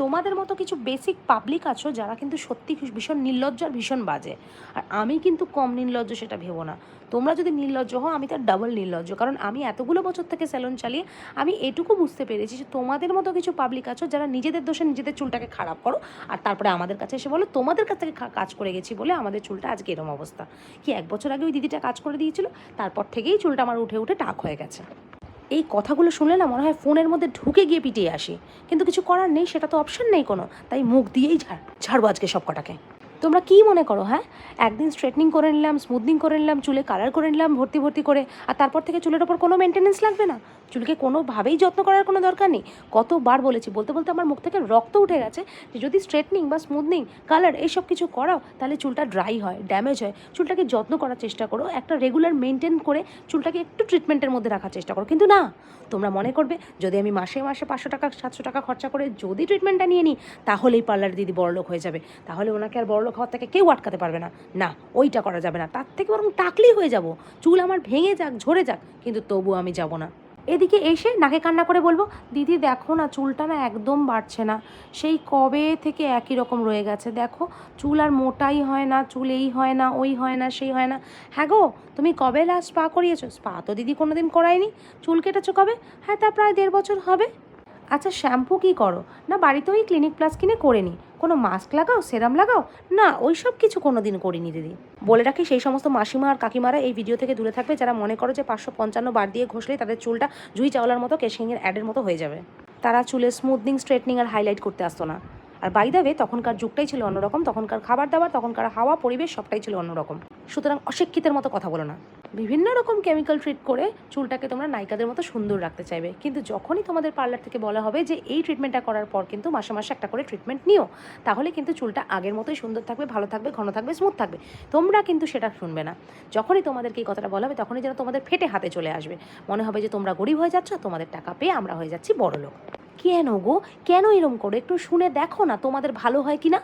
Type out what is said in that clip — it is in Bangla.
তোমাদের মতো কিছু বেসিক পাবলিক আছো যারা কিন্তু সত্যি ভীষণ নির্লজ্জ আর ভীষণ বাজে। আর আমি কিন্তু কম নির্লজ্জ, সেটা ভেবো না। তোমরা যদি নির্লজ্জ হও, আমি তার ডাবল নির্লজ্জ। কারণ আমি এতগুলো বছর থেকে স্যালন চালিয়ে, আমি এটুকু বুঝতে পেরেছি যে তোমাদের মতো কিছু পাবলিক আছো যারা নিজেদের দোষে নিজেদের চুলটাকে খারাপ করো, আর তারপরে আমাদের কাছে এসে বলো, তোমাদের কাছ থেকে কাজ করে গেছি বলে আমাদের চুলটা আজকে এরম অবস্থা। কি এক বছর আগে ওই দিদিটা কাজ করে দিয়েছিল, তারপর থেকেই চুলটা আমার উঠে উঠে টাক হয়ে গেছে। এই কথাগুলো শুনলে না মনে হয় ফোনের মধ্যে ঢুকে গিয়ে পিটিয়ে আসি। কিন্তু কিছু করার নেই, সেটা তো অপশন নেই কোনো। তাই মুখ দিয়েই ঝাড়, ঝাড়বো আজকে সব কটাকে তোমরা কি মনে করো হ্যাঁ? একদিন স্ট্রেটনিং করে নিলাম স্মুথনিং করে নিলাম, চুলে কালার করে নিলাম, ভর্তি ভর্তি করে, আর তারপর থেকে চুলের ওপর কোনো মেনটেনেন্স লাগবে না? চুলকে কোনোভাবেই যত্ন করার কোনো দরকার নেই। কতবার বলেছি, বলতে বলতে আমার মুখ থেকে রক্ত উঠে গেছে যে যদি স্ট্রেটনিং বা স্মুথনিং কালার এইসব কিছু করাও, তাহলে চুলটা ড্রাই হয় ড্যামেজ হয়। চুলটাকে যত্ন করার চেষ্টা করো, একটা রেগুলার মেনটেন করে চুলটাকে একটু ট্রিটমেন্টের মধ্যে রাখার চেষ্টা করো। কিন্তু না, তোমরা মনে করবে, যদি আমি মাসে মাসে পাঁচশো টাকা, সাতশো টাকা খরচা করে যদি ট্রিটমেন্টটা নিয়ে নিই, তাহলেই পার্লার দিদি বড়লোক হয়ে যাবে। তাহলে ওনাকে আর বড়লোক হওয়ার থেকে কেউ আটকাতে পারবে না। না, ওইটা করা যাবে না। তার থেকে বরং টাকলেই হয়ে যাব। চুল আমার ভেঙে যাক, ঝরে যাক, কিন্তু তবু আমি যাব না। এদিকে এসে নাকে কান্না করে বলব, দিদি, দেখো না, চুলটা না একদম বাড়ছে না। সেই কবে থেকে একই রকম রয়ে গেছে। দেখো, চুল আর মোটাই হয় না, চুল এই হয় না, ওই হয় না, সেই হয় না। হ্যাঁ গো, তুমি কবে লাস্ট স্পা করিয়েছো? স্পা তো দিদি কোনো দিন করায়নি। চুল কেটেছো কবে? হ্যাঁ তা প্রায় দেড় বছর হবে। আচ্ছা শ্যাম্পু কি করো? না বাড়িতে ওই ক্লিনিক প্লাস কিনে করে নি। কোনো মাস্ক লাগাও সেরাম লাগাও? না ওই সব কিছু কোনো দিন করিনি, দিদি। বলে রাখি, সেই সমস্ত মাসিমা আর কাকিমারা এই ভিডিও থেকে দূরে থাকবে। যারা মনে করো যে পাঁচশো পঞ্চান্ন বার দিয়ে ঘষলেই তাদের চুলটা জুই চাওলার মতো কেশিংয়ের অ্যাডের মতো হয়ে যাবে। তারা চুলে স্মুথনিং স্ট্রেটনিং আর হাইলাইট করতে আসতো না। আর বাই তখনকার যুগটাই ছিল অন্যরকম, তখনকার খাবার দাবার তখনকার হাওয়া, পরিবেশ সবটাই ছিল অন্যরকম। সুতরাং অশিক্ষিতের মতো কথা বলো না। বিভিন্ন রকম কেমিক্যাল ট্রিট করে চুলটাকে তোমরা নায়িকাদের মতো সুন্দর রাখতে চাইবে। কিন্তু যখনই তোমাদের পার্লার থেকে বলা হবে যে এই ট্রিটমেন্টটা করার পর কিন্তু মাসে মাসে একটা করে ট্রিটমেন্ট নিও, তাহলে কিন্তু চুলটা আগের মতোই সুন্দর থাকবে, ভালো থাকবে, ঘন থাকবে স্মুথ থাকবে। তোমরা কিন্তু সেটা শুনবে না। যখনই তোমাদেরকে এই কথাটা বলা হবে, তখনই যেন তোমাদের ফেটে হাতে চলে আসবে। মনে হবে যে তোমরা গরিব হয়ে যাচ্ছ, তোমাদের টাকা পেয়ে আমরা হয়ে যাচ্ছি বড় লোক কেন গো? কেন এরম করো? একটু শুনে দেখো না তোমাদের ভালো হয় কি না